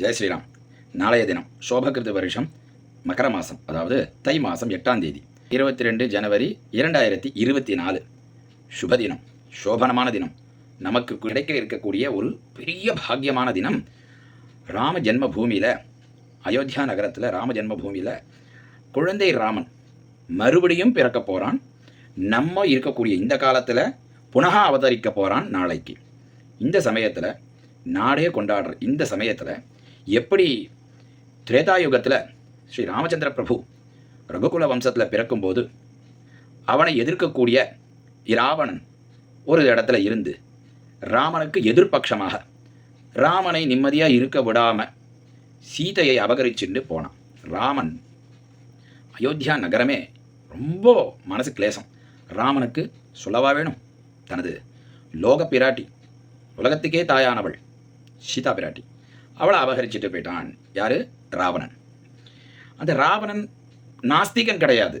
ஜெய் ஸ்ரீராம். நாளைய தினம் சோபகிருத வருஷம் மகர மாதம் அதாவது தை மாதம் எட்டாம் தேதி இருபத்தி ரெண்டு ஜனவரி இரண்டாயிரத்தி இருபத்தி நாலு. சுபதினம் சோபனமான தினம். நமக்கு கிடைக்க இருக்கக்கூடிய ஒரு பெரிய பாக்கியமான தினம் ராம ஜென்ம பூமியில் அயோத்தியா நகரத்தில் ராம ஜென்ம பூமியில் குழந்தை ராமன் மறுபடியும் பிறக்க போகிறான் நம்ம இருக்கக்கூடிய இந்த காலத்தில் புனகா அவதரிக்க போகிறான் நாளைக்கு. இந்த சமயத்தில் நாடே கொண்டாடுற இந்த சமயத்தில் எப்படி திரேதாயுகத்தில் ஸ்ரீ ராமச்சந்திர பிரபு ரகுகுல வம்சத்தில் பிறக்கும்போது அவனை எதிர்க்கக்கூடிய இராவணன் ஒரு இடத்துல இருந்து ராமனுக்கு எதிர்பட்சமாக ராமனை நிம்மதியாக இருக்க விடாமல் சீதையை அபகரிச்சுட்டு போனான். ராமன் அயோத்தியா நகரமே ரொம்ப மனசு கிளேசம். ராமனுக்கு சொல்லவா வேணும்? தனது லோக பிராட்டி உலகத்துக்கே தாயானவள் சீதா பிராட்டி. அவளை அபகரிச்சுட்டு போயிட்டான். யார்? ராவணன். அந்த ராவணன் நாஸ்திகன் கிடையாது.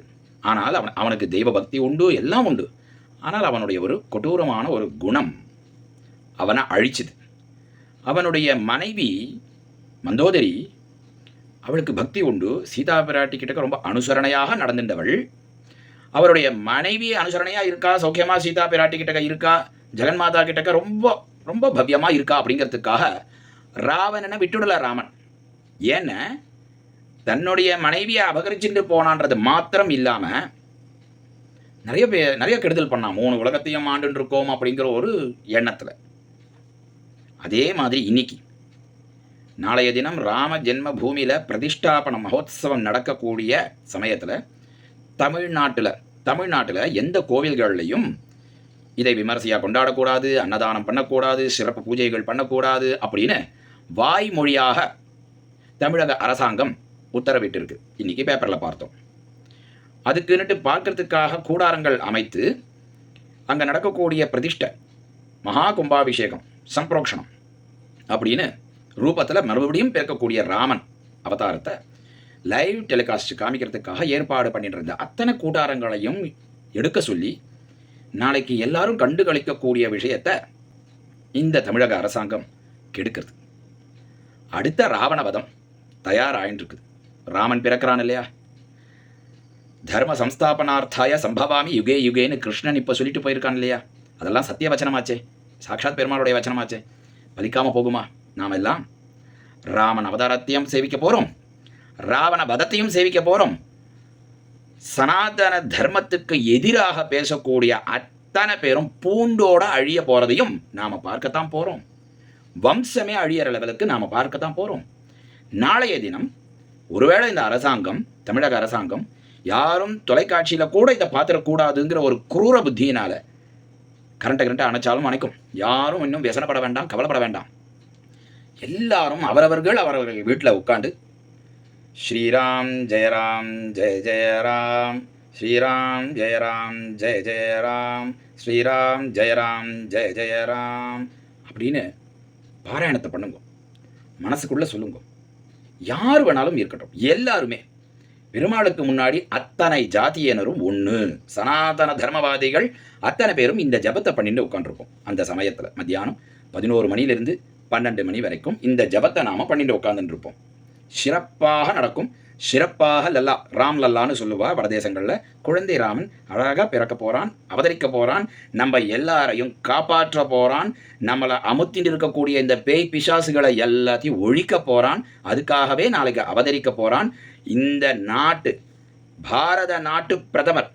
ஆனால் அவன் அவனுக்கு தெய்வ பக்தி உண்டு எல்லாம் உண்டு. ஆனால் அவனுடைய ஒரு கொடூரமான ஒரு குணம் அவனை அழிச்சுது. அவனுடைய மனைவி மந்தோதரி அவளுக்கு பக்தி உண்டு. சீதா பிராட்டி கிட்ட ரொம்ப அனுசரணையாக நடந்துட்டவள் அவருடைய மனைவி அனுசரணையாக இருக்கா? சௌக்கியமாக சீதா பிராட்டி கிட்டக்க இருக்கா? ஜெகன்மாதா கிட்டக்க ரொம்ப ரொம்ப பவ்யமாக இருக்கா அப்படிங்கிறதுக்காக ராவணனை விட்டுடல ராமன்? ஏன்னா? தன்னுடைய மனைவியை அபகரிச்சுட்டு போனான்றது மாத்திரம் இல்லாமல் நிறைய பேர் நிறைய கெடுதல் பண்ணான். மூணு உலகத்தையும் ஆண்டுன்னு இருக்கோம் அப்படிங்கிற ஒரு எண்ணத்தில். அதே மாதிரி இன்னைக்கு நாளைய தினம் ராம ஜென்ம பூமியில் பிரதிஷ்டாபன மகோத்சவம் நடக்கக்கூடிய சமயத்தில் தமிழ்நாட்டில் தமிழ்நாட்டில் எந்த கோவில்கள்லையும் இதை விமர்சையாக கொண்டாடக்கூடாது அன்னதானம் பண்ணக்கூடாது சிறப்பு பூஜைகள் பண்ணக்கூடாது அப்படின்னு வாய்மொழியாக தமிழக அரசாங்கம் உத்தரவிட்டிருக்கு. இன்றைக்கி பேப்பரில் பார்த்தோம். அதுக்குன்னுட்டு பார்க்கறதுக்காக கூடாரங்கள் அமைத்து அங்கே நடக்கக்கூடிய பிரதிஷ்டை மகா கும்பாபிஷேகம் சம்பிரோக்ஷணம் அப்படின்னு ரூபத்தில் மறுபடியும் பிறக்கக்கூடிய ராமன் அவதாரத்தை லைவ் டெலிகாஸ்ட் காமிக்கிறதுக்காக ஏற்பாடு பண்ணிட்டு இருந்த அத்தனை கூட்டாரங்களையும் எடுக்க சொல்லி நாளைக்கு எல்லாரும் கண்டு கழிக்கக்கூடிய விஷயத்தை இந்த தமிழக அரசாங்கம் கெடுக்கிறது. அடுத்த ராவணவதம் தயாராயின்னு இருக்குது ராமன் பிறக்கிறான் இல்லையா? தர்ம சம்ஸ்தாபனார்த்தாய சம்பவாமி யுகே யுகேன்னு கிருஷ்ணன் இப்போ சொல்லிட்டு போயிருக்கான் இல்லையா? அதெல்லாம் சத்திய வச்சனமாச்சே சாட்சாத் பெருமாளுடைய வச்சனமாச்சே. பலிக்காமல் போகுமா? நாம் எல்லாம் ராமன் அவதாரத்தையும் சேவிக்க போகிறோம் ராவண வதத்தையும் சேவிக்க போகிறோம் சனாதன தர்மத்துக்கு எதிராக பேசக்கூடிய அத்தனை பேரும் பூண்டோட அழிய போகிறதையும் நாம் பார்க்கத்தான் போகிறோம் வம்சமே அழியிற லெவலுக்கு நாம் பார்க்கத்தான் போகிறோம் நாளைய தினம் ஒருவேளை இந்த அரசாங்கம் தமிழக அரசாங்கம் யாரும் தொலைக்காட்சியில் கூட இதை பார்த்துடக்கூடாதுங்கிற ஒரு குரூர புத்தியினால் கரண்ட்டை கரண்ட்டை அணைச்சாலும் அணைக்கும். யாரும் இன்னும் வியசனப்பட வேண்டாம் கவலைப்பட வேண்டாம். எல்லாரும் அவரவர்கள் அவரவர்கள் வீட்டில் உட்காந்து ஸ்ரீராம் ஜெயராம் ஜெய ஜெயராம் ஸ்ரீராம் ஜெயராம் ஜெய ஜெயராம் ஸ்ரீராம் ஜெயராம் ஜெய ஜெயராம் அப்படின்னு பாராயணத்தை பண்ணுங்க. மனசுக்குள்ளே சொல்லுங்க. யார் வேணாலும் இருக்கட்டும். எல்லாருமே. பெருமாளுக்கு முன்னாடி அத்தனை ஜாதியினரும் ஒன்று சனாதன தர்மவாதிகள் அத்தனை பேரும் இந்த ஜபத்தை பண்ணிட்டு உட்காந்துருக்கோம் அந்த சமயத்தில் மத்தியானம் பதினோரு மணிலிருந்து பன்னெண்டு மணி வரைக்கும் இந்த ஜபத்தை நாம் பண்ணிட்டு உட்காந்துருப்போம் சிறப்பாக நடக்கும். சிறப்பாக லல்லா ராம் லல்லான்னு சொல்லுவா வடதேசங்களில். குழந்தை ராமன் அழகாக பிறக்க போகிறான் அவதரிக்க போகிறான் நம்ம எல்லாரையும் காப்பாற்ற போகிறான் நம்மளை அமுத்திட்டு இருக்கக்கூடிய இந்த பேய் பிசாசுகளை எல்லாத்தையும் ஒழிக்க போகிறான் அதுக்காகவே நாளைக்கு அவதரிக்க போகிறான் இந்த நாட்டு பாரத நாட்டு பிரதமர்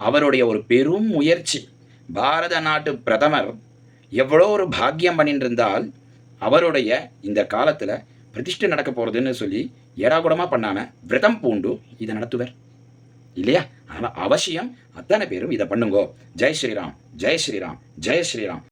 அவருடைய ஒரு பெரும் முயற்சி. பாரத நாட்டு பிரதமர் எவ்வளோ ஒரு பாக்கியம் பண்ணிட்டு இருந்தால் அவருடைய இந்த காலத்தில் பிரதிஷ்டை நடக்க போகிறதுன்னு சொல்லி ஏடாகுடமாக பண்ணாமல் விரதம் பூண்டு இதை நடத்துவர். இல்லையா? அதனால் அவசியம் அத்தனை பேரும் இதை பண்ணுங்கோ. ஜெய் ஸ்ரீராம் ஜெய் ஸ்ரீராம் ஜெய் ஸ்ரீராம்.